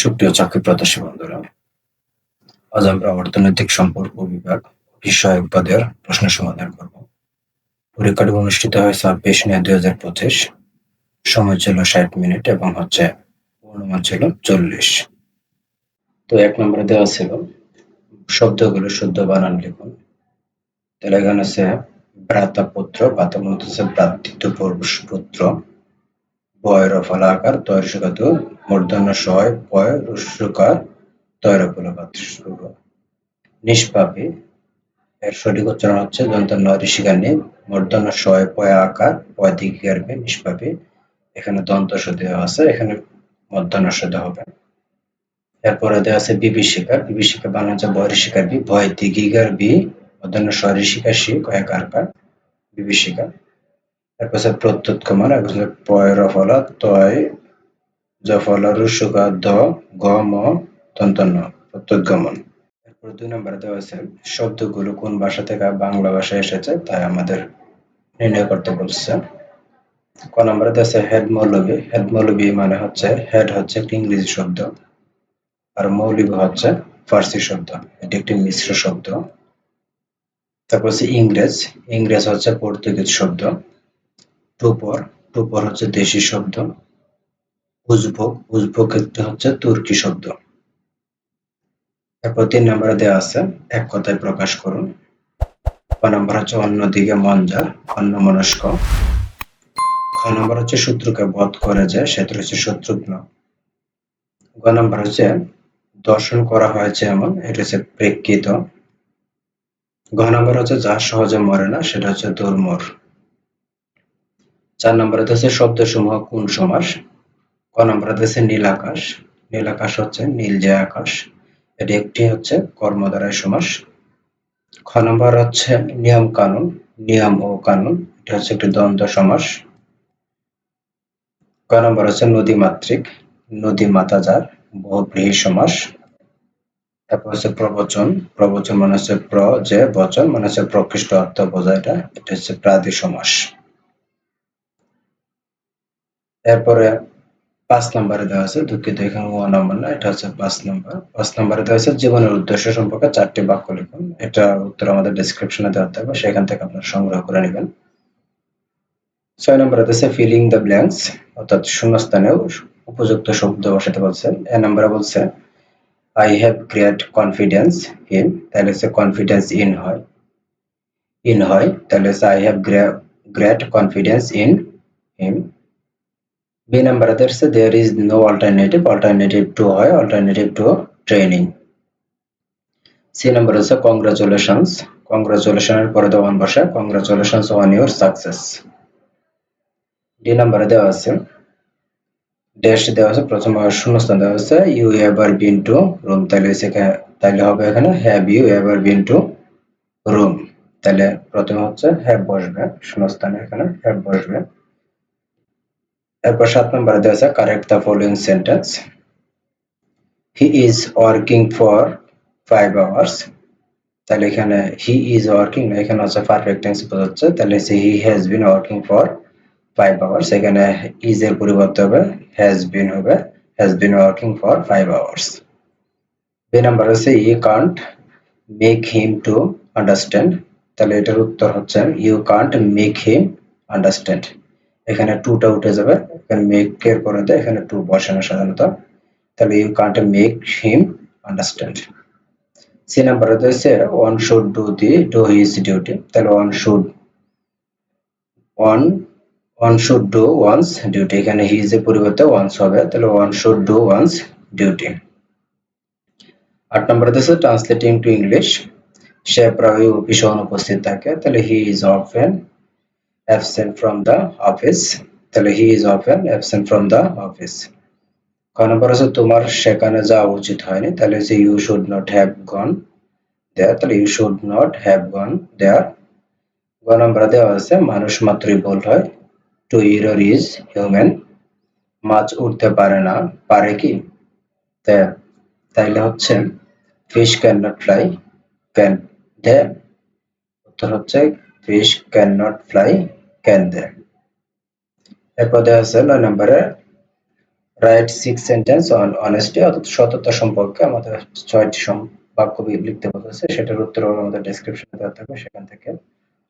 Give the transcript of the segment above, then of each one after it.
সুপ্রিয় চাকরি প্রত্যাশী বন্ধুরা, আজ আমরা অর্থনৈতিক সম্পর্ক বিভাগ বিষয়ক পদের প্রশ্ন সমাধান করব। পরীক্ষাটি অনুষ্ঠিত হয় ছাব্বিশ মে দুই হাজার পঁচিশ। সময় ছিল ষাট মিনিট এবং হচ্ছে অনুমান ছিল চল্লিশ। তো এক নম্বরে দেওয়া ছিল, শব্দগুলো শুদ্ধ বানান লিখুন। তাহলে এখানে আছে ভ্রাতা পুত্র, ভ্রাতা মূলত হচ্ছে ভ্রাতৃত্ব পুত্র। বয়ের ফলাকার তয়ের সুখাত মূর্ধন্য সয় পয় রস্যকার তয়ের ফলাকার নিষ্পাপী। এর সঠিক উচ্চারণ হচ্ছে দন্ত ন ঋষিকার নেই মূর্ধন্য সয়, পয় আকার, পয় দিকে গারবে, নিষ্পাপী। এখানে দন্ত দেওয়া আছে, এখানে মধ্যাহ্ন সদে হবে। এরপরে দেওয়া আছে বিভীষিকার বিভীষিকা বানানো হচ্ছে ঋষিকার বি ভয় দিঘিকার বি মধ্যাহ্ন ঋষিকার শি কয়েক আকার। বিভীষিকা তারপর আছে প্রত্যুৎগমন এরপর পয় রফলা তয় জফলা রুসুকা দ, গ, ম, তন্তন্য, প্রত্যুৎগমন। এরপর দুই নম্বরে দেওয়া আছে শব্দগুলো কোন ভাষা থেকে বাংলা ভাষায় এসেছে, তাই আমাদের নির্ণয় করতে বলছে। ক নম্বরে দেওয়া আছে হেড মৌলবী হেড মৌলবী মানে হচ্ছে, হেড হচ্ছে একটি ইংরেজি শব্দ, আর মৌলিক হচ্ছে ফার্সি শব্দ, এটি একটি মিশ্র শব্দ। তারপর হচ্ছে ইংরেজ ইংরেজ হচ্ছে পর্তুগিজ শব্দ। টুপর টুপর হচ্ছে দেশি শব্দ। উজবক উজবক একটি হচ্ছে তুর্কি শব্দ। এরপর তিন নম্বরে দেওয়া আছে, এক কথায় প্রকাশ করুন। ক নম্বর হচ্ছে অন্যদিকে মঞ্জার অন্য মনস্ক খ নম্বর হচ্ছে শত্রুকে বধ করে যে, সেটা হচ্ছে শত্রুঘ্ন। গ নম্বর হচ্ছে দর্শন করা হয়েছে এমন, এটা হচ্ছে প্রেক্ষিত। ঘ নম্বর হচ্ছে যা সহজে মরে না, সেটা হচ্ছে দুর্মর চার নম্বরে হচ্ছে শব্দ সমূহ কোন সমাস? ক নম্বরে হচ্ছে নীল আকাশ। নীল আকাশ হচ্ছে নীল যে আকাশ। এটি একটি হচ্ছে কর্মদ্বারায় সমাস। খ নম্বর হচ্ছে নিয়ম কানুন। নিয়ম ও কানুন, এটা হচ্ছে একটি দ্বন্দ্ব সমাস। ক নম্বর হচ্ছে নদী মাতৃক নদী মাতাজার বহুব্রীহি সমাস। তারপর হচ্ছে প্রবচন। প্রবচন মানে হচ্ছে প্র, যে, বচন মানে হচ্ছে প্রকৃষ্ট অর্থ বোঝায় এটা। এটা হচ্ছে প্রাদি সমাস। এরপরে পাঁচ নম্বরে দেওয়া আছে, দুঃখিত, এখানে ও নম্বর না, এটা হচ্ছে পাঁচ নম্বর। পাঁচ নম্বরে দেওয়া আছে, জীবনের উদ্দেশ্য সম্পর্কে চারটি বাক্য লিখুন। এটা উত্তর আমাদের ডিসক্রিপশনে দেওয়া থাকবে, সেখান থেকে আপনারা সংগ্রহ করে নেবেন। ছয় নম্বরে আছে ফিলিং দ্য ব্ল্যাঙ্কস অর্থাৎ শূন্যস্থানেও উপযুক্ত শব্দ বসাতে বলছে এ নম্বরে বলছে I have great confidence in তাহলে হচ্ছে কনফিডেন্স ইন হয়। ইন হয়, তাহলে হচ্ছে I have great confidence in him number হচ্ছে there is no alternative alternative to হয় alternative to training C number হচ্ছে কংগ্রাচুলেশনস কংগ্রাচুলেশনের পরে দেওয়া বসে congratulations on your success D নাম্বারে দেওয়া আছে ড্যাশ দেওয়া আছে, প্রথম শূন্যস্থান দেওয়া আছে you ever been to Rome তাহলে তাহলে হবে এখানে have you ever been to Rome তাহলে প্রথমে হচ্ছে হ্যাভ বসবে শূন্যস্থানে এখানে হ্যাভ বসবে। এরপর সাত নম্বরে দেওয়া আছে correct the following sentence he is working for five hours তাহলে এখানে হি ইজ ওয়ার্কিং এখানে হচ্ছে পারফেক্ট টেন্স বোঝাচ্ছে। তাহলে সে he has been working for five hours এখানে ইজ এর পরিবর্তে হবে হ্যাজ বিন হবে has been working for five hours B number হচ্ছে I can't make him to understand তাহলে এটার উত্তর হচ্ছে you can't make him understand এখানে টুটা উঠে যাবে। এখানে মেক এর পরে দেয় এখানে টু বসানো সাধারণত। তাহলে you can't make him understand C number one one do the do his duty duty তাহলে one should one one should do one's duty এখানে হিজ এর পরিবর্তে ওয়ান্স হবে। তাহলে one should do one's duty আট নম্বর হচ্ছে ট্রান্সলেটিং টু ইংলিশ সে প্রায় অফিসে অনুপস্থিত থাকে। তাহলে he is often absent from the office তাহলে he is often absent from the office ক নম্বর হচ্ছে তোমার সেখানে যাওয়া উচিত হয়নি তাহলে হচ্ছে you should not have gone there তাহলে you should not have gone there গ নম্বর দেওয়া আছে মানুষ মাত্রই ভুল হয় টু ইরর ইজ হিউম্যান মাছ উঠতে পারে না পারে কি তাইলে হচ্ছে fish can not fly can উত্তর হচ্ছে fish can not fly can they এরপর দেওয়া আছে নয় নম্বরে write six sentence on honesty অর্থাৎ সততা সম্পর্কে আমাদের ছয়টি বাক্য লিখতে বলেছে, সেটার উত্তর আমাদের ডেসক্রিপশনে দেওয়া থাকবে, সেখান থেকে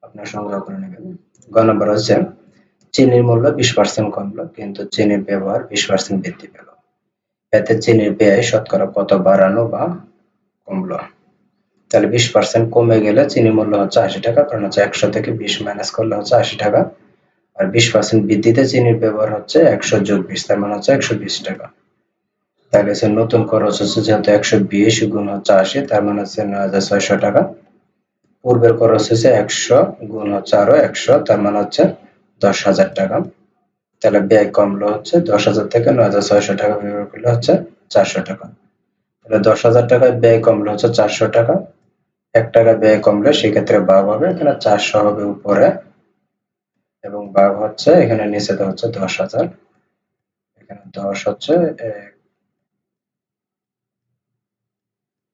আপনারা সংগ্রহ করে নেবেন। গ নম্বর হচ্ছে, চিনির মূল্য বিশ পার্সেন্ট কমলো, কিন্তু চিনির ব্যবহার বিশ পার্সেন্ট বৃদ্ধি পেল। এতে চিনির ব্যয় শতকরা কত বাড়ানো বা কমলো? তাহলে বিশ পার্সেন্ট কমে গেলে চিনির মূল্য হচ্ছে আশি টাকা, কারণ হচ্ছে একশো থেকে বিশ মাইনাস করলে হচ্ছে আশি টাকা। আর বিশ পার্সেন্ট বৃদ্ধিতে চিনির ব্যবহার হচ্ছে একশো যোগ বিশ তার মানে হচ্ছে একশো বিশ টাকা। তাহলে হচ্ছে নতুন খরচ হচ্ছে যেহেতু একশো বিশ গুণ হচ্ছে আশি, তার মানে হচ্ছে নয় হাজার ছয়শো টাকা। পূর্বের খরচ হচ্ছে একশো গুণ হচ্ছে আরও একশো, তার মানে হচ্ছে দশ হাজার টাকা। তাহলে ব্যয় কমলো হচ্ছে দশ হাজার থেকে নয় হাজার ছয়শো টাকা ব্যবহার করলে হচ্ছে চারশো টাকা। তাহলে দশ হাজার টাকায় ব্যয় কমলো হচ্ছে চারশো টাকা। এক টাকা ব্যয় কমলে সেক্ষেত্রে ভাগ হবে, এখানে চারশো হবে উপরে। এবং ভাগ হচ্ছে, এখানে নিচে হচ্ছে দশ হাজার। এখানে দশ হচ্ছে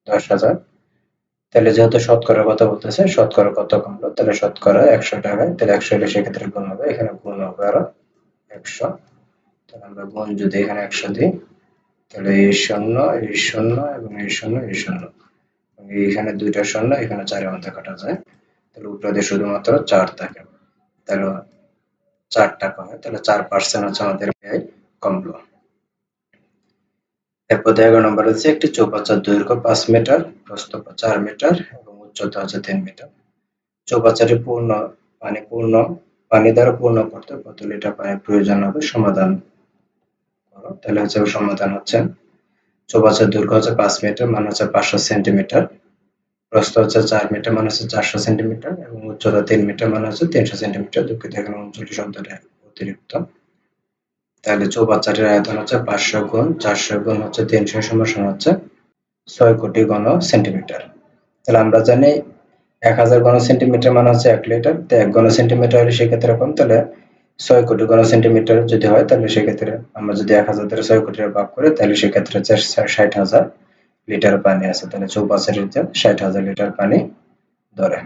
দশ হাজার। তাহলে যেহেতু শতকরা কথা বলতেছে, শতকরা কত কমলো? তাহলে শতকরা একশো টাকায়, তাহলে একশো হলে সেক্ষেত্রে গুণ হবে, এখানে গুণ হবে আরও একশো। তাহলে আমরা গুণ যদি এখানে একশো দিই, তাহলে এই শূন্য এই শূন্য এবং এই শূন্য এই শূন্য। এবং এইখানে দুইটা শূন্য, এখানে চারের মধ্যে কাটা যায়। তাহলে উপরে শুধুমাত্র চার থাকে। তাহলে চার টাকা হয় তাহলে চার পার্সেন্ট হচ্ছে আমাদের কমলো। এরপর এগারো নম্বর হচ্ছে একটি চৌবাচ্চার দৈর্ঘ্য পাঁচ মিটার প্রস্থ চার মিটার এবং উচ্চতা হচ্ছে তিন মিটার চৌবাচ্চাটি পূর্ণ পানি পূর্ণ, পানি দ্বারা পূর্ণ করতে কত লিটার পানির প্রয়োজন হবে সমাধান করো। তাহলে হচ্ছে সমাধান হচ্ছে চৌবাচ্চার দৈর্ঘ্য হচ্ছে পাঁচ মিটার মানে হচ্ছে পাঁচশো সেন্টিমিটার। প্রস্থ হচ্ছে চার মিটার মানে হচ্ছে চারশো সেন্টিমিটার এবং উচ্চতা তিন মিটার মানে হচ্ছে তিনশো সেন্টিমিটার। দুঃখিত, এখানে উনচল্লিশ শব্দটা অতিরিক্ত। তাহলে চৌবাচ্চাটির আয়তন হচ্ছে পাঁচশো গুণ, চারশো গুণ হচ্ছে তিনশো সমান হচ্ছে ছয় কোটি ঘন সেন্টিমিটার। তাহলে আমরা জানি এক হাজার ঘন সেন্টিমিটার মানে হচ্ছে এক লিটার, তো এক ঘন সেন্টিমিটার হলে সেক্ষেত্রে কম, তাহলে ছয় কোটি ঘন সেন্টিমিটার যদি হয়, তাহলে সেক্ষেত্রে আমরা যদি এক হাজার ধরে ছয় কোটি ভাগ করি, তাহলে সেক্ষেত্রে ষাট হাজার লিটার পানি আছে। তাহলে চৌপাশের ষাট হাজার লিটার পানি ধরে।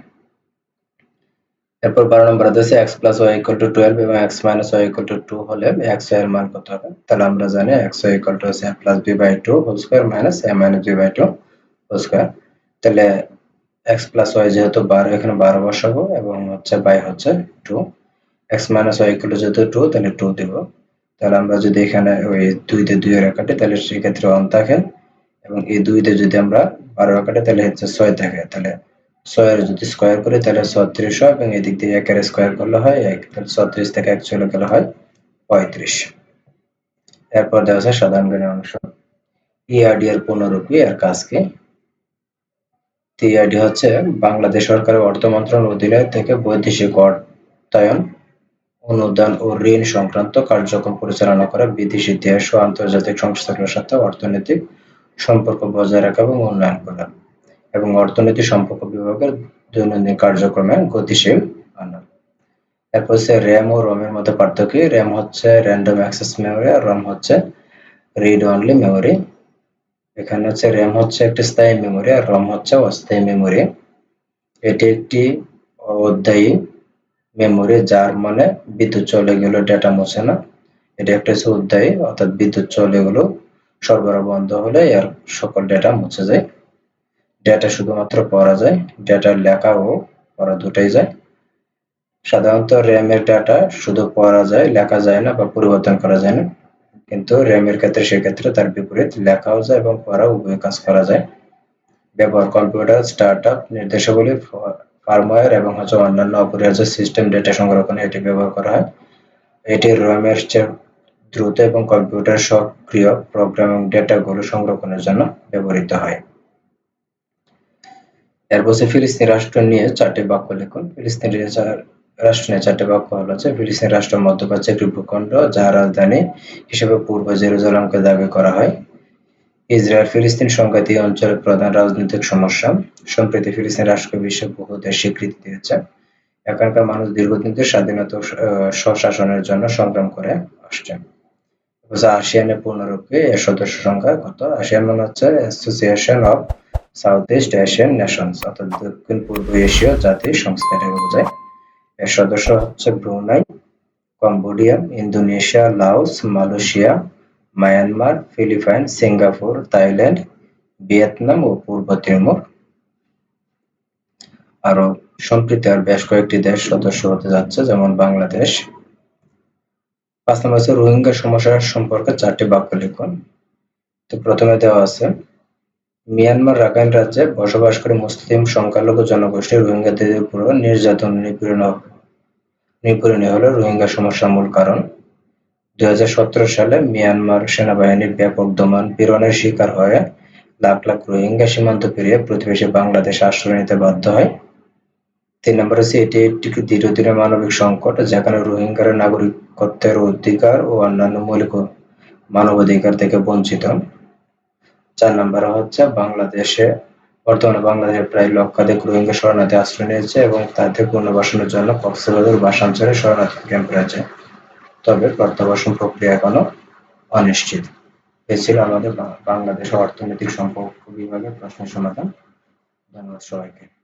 এরপর বারো নম্বর আছে x plus y equal to twelve এবং x minus y equal to two হলে এক্সের মান কত হবে? তাহলে আমরা জানি এক্স ওয়াই ইকুয়াল টু হচ্ছে plus b by two whole square minus a minus b by two whole square তাহলে এক্স প্লাস ওয়াই যেহেতু বারো, এখানে বারো বসাবো এবং হচ্ছে বাই হচ্ছে two x minus y equal যেহেতু টু তাহলে টু দিব। তাহলে আমরা যদি এখানে ওই দুইতে দুই এর কাটি তাহলে সেক্ষেত্রে ওয়ান থাকে। এবং এই দুইতে যদি আমরা বারো কাটে তাহলে হচ্ছে ছয় থাকে। তাহলে ছয়ের যদি স্কোয়ার করি, তাহলে ছত্রিশ হয়। এবং এদিক দিয়ে একের স্কোয়ার করলে হয়, এক তাহলে ছত্রিশ থেকে এক চলে গেলে হয় পঁয়ত্রিশ। এরপর দেওয়া আছে সাধারণ জ্ঞানের অংশ। ইআরডি এর পুনরূপী এর কাজ কি? টিআইডি হচ্ছে বাংলাদেশ সরকারের অর্থ মন্ত্রণালয়ের অধীনে থেকে বৈদেশিক অর্থায়ন অনুদান ও ঋণ সংক্রান্ত কার্যক্রম পরিচালনা করা বিদেশি দেশ ও আন্তর্জাতিক সংস্থাগুলোর সাথে অর্থনৈতিক সম্পর্ক বজায় রাখা এবং উন্নয়ন করা এবং অর্থনীতি সম্পর্ক বিভাগের দৈনন্দিন কার্যক্রমে গতিশীল আনা। এরপর হচ্ছে র্যাম ও রমের মধ্যে পার্থক্য। র্যাম হচ্ছে র্যান্ডম অ্যাক্সেস মেমোরি আর রম হচ্ছে রিড অনলি মেমোরি এখানে হচ্ছে র্যাম হচ্ছে একটি স্থায়ী মেমোরি আর রম হচ্ছে অস্থায়ী মেমোরি এটি একটি অধ্যায়ী মেমোরি, যার মানে বিদ্যুৎ চলে গেলে ডেটা মুছে না। এটা একটা হচ্ছে অধ্যায়ী অর্থাৎ বিদ্যুৎ চলে গেল সরবরাহ বন্ধ হলে এর সকল ডেটা মুছে যায়। ডেটা শুধুমাত্র পড়া যায় ডেটা লেখা ও পড়া দুটাই যায়। সাধারণত র্যামের ডাটা শুধু পড়া যায়, লেখা যায় না বা পরিবর্তন করা যায় না। কিন্তু র্যামের ক্ষেত্রে, সেক্ষেত্রে তার বিপরীত লেখাও যায় এবং পড়া উভয় কাজ করা যায়। ব্যবহার কম্পিউটার স্টার্টআপ নির্দেশাবলী ফার্মওয়্যার এবং হচ্ছে অন্যান্য অপরিহার্য সিস্টেম ডেটা সংরক্ষণে এটি ব্যবহার করা হয়। এটি র্যামের চেয়ে দ্রুত এবং কম্পিউটার সক্রিয় প্রোগ্রাম ডেটাগুলো সংরক্ষণের জন্য ব্যবহৃত হয়। এরপর ফিলিস্তিন রাষ্ট্র নিয়ে চারটি বাক্য লিখুন। ফিলিস্তিন রাষ্ট্র নিয়ে চারটি বাক্য হল যে ফিলিস্তিন রাষ্ট্র মধ্যপ্রাচ্যে একটি ভূখণ্ড রাজধানী হিসেবে পূর্ব জেরুজালামকে দাবি করা হয়। ইসরায়েল ফিলিস্তিন সংঘাত এই অঞ্চলের প্রধান রাজনৈতিক সমস্যা। সম্প্রতি ফিলিস্তিন রাষ্ট্রকে বিশ্বে বহু দেশ স্বীকৃতি দিয়েছে। এখানকার মানুষ দীর্ঘদিন স্বাধীনতা স্বশাসনের জন্য সংগ্রাম করে আসছে আসিয়ানের পূর্ণরূপে এর সদস্য সংখ্যা কত? আসিয়ান মানে হচ্ছে Association of South East Asian Nations অর্থাৎ দক্ষিণ পূর্ব এশীয় জাতি সংস্থা এটাকে বোঝায়। এর সদস্য হচ্ছে Brunei, Cambodia, Indonesia, Laos, Malaysia Myanmar, Philippine, Singapore, Thailand, Vietnam ও পূর্ব তিমুর। আরও সম্প্রতি আর বেশ কয়েকটি দেশ সদস্য হতে যাচ্ছে যেমন বাংলাদেশ। পাঁচ নম্বর হচ্ছে রোহিঙ্গা সমস্যা সম্পর্কে চারটি বাক্য লিখুন তো প্রথমে দেওয়া আছে মিয়ানমার রাখাইন রাজ্যে বসবাস করে মুসলিম সংখ্যালঘু জনগোষ্ঠী রোহিঙ্গাদের উপর নির্যাতন নিপীড়ন নিপীড়নই হলো রোহিঙ্গা সমস্যার মূল কারণ দুই হাজার সতেরো সালে মিয়ানমার সেনাবাহিনীর ব্যাপক দমন পীড়নের শিকার হয়ে লাখ লাখ রোহিঙ্গা সীমান্ত পেরিয়ে প্রতিবেশী বাংলাদেশে আশ্রয় নিতে বাধ্য হয়। তিন নম্বর হচ্ছে এটি একটি দীর্ঘদিনের মানবিক সংকট, যেখানে রোহিঙ্গারা নাগরিকত্বের অধিকার ও অন্যান্য মৌলিক মানবাধিকার থেকে বঞ্চিত। চার নম্বর হচ্ছে বাংলাদেশে বর্তমানে বাংলাদেশে প্রায় লক্ষাধিক রোহিঙ্গা শরণার্থী আশ্রয় নিয়েছে এবং তাদের পুনর্বাসনের জন্য কক্সবাজার বাসাঞ্চলে শরণার্থী ক্যাম্প রয়েছে। তবে প্রত্যাবাসন প্রক্রিয়া এখনও অনিশ্চিত। এ ছিল আমাদের বাংলাদেশ অর্থনৈতিক সম্পর্ক বিভাগের প্রশ্নের সমাধান। ধন্যবাদ সবাইকে।